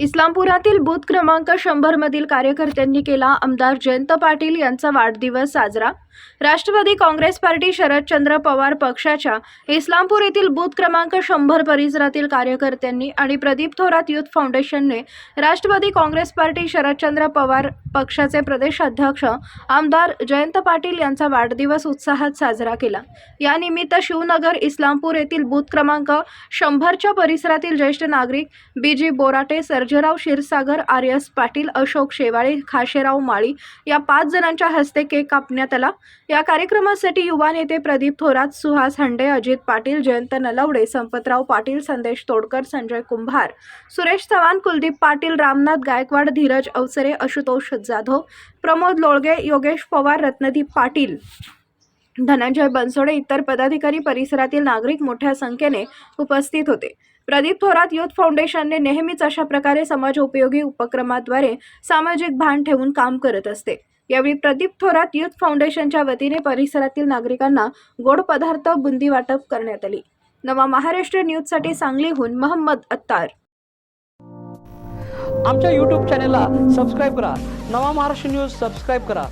इस्लामपुरातील booth क्रमांक शंभर मधील कार्यकर्त्यांनी केला. आमदार जयंत पाटील यांचा वाढदिवस साजरा. राष्ट्रवादी काँग्रेस पार्टी शरदचंद्र पवार पक्षाच्या इस्लामपूर येथील बूथ क्रमांक शंभर परिसरातील कार्यकर्त्यांनी आणि प्रदीप थोरात युथ फाउंडेशनने राष्ट्रवादी काँग्रेस पार्टी शरदचंद्र पवार पक्षाचे प्रदेशाध्यक्ष आमदार जयंत पाटील यांचा वाढदिवस उत्साहात साजरा केला. यानिमित्त शिवनगर इस्लामपूर येथील बूथ क्रमांक शंभरच्या परिसरातील ज्येष्ठ नागरिक बी जी बोराटे सर्जेराव क्षीरसागर आर्यस पाटील अशोक शेवाळे खाशेराव माळी या पाच जणांच्या हस्ते केक कापण्यात आला. या कार्यक्रमासाठी युवा नेते प्रदीप थोरात सुहास हंडे अजित पाटील जयंत नलवडे संपतराव पाटील संदेश तोडकर संजय कुंभार सुरेश चव्हाण कुलदीप पाटील रामनाथ गायकवाड धीरज अवसरे आशुतोष जाधव प्रमोद लोळगे योगेश पवार रत्नदीप पाटील. धनंजय बनसोडे इतर पदाधिकारी परिसरातील नागरिक मोठ्या संख्येने उपस्थित होते. प्रदीप थोरात युथ फाउंडेशनने नेहमीच अशा प्रकारे समाज उपयोगी उपक्रमाद्वारे सामाजिक भान ठेवून काम करत असते. यावेळी प्रदीप थोरात युथ फाउंडेशनच्या वतीने परिसरातील नागरिकांना गोड पदार्थ बुंदी वाटप करण्यात आली. नवा महाराष्ट्र न्यूजसाठी सांगलीहून महम्मद अत्तार. आमच्या यूट्यूब चॅनेलला सबस्क्राईब करा. नवा महाराष्ट्र न्यूज सबस्क्राईब करा.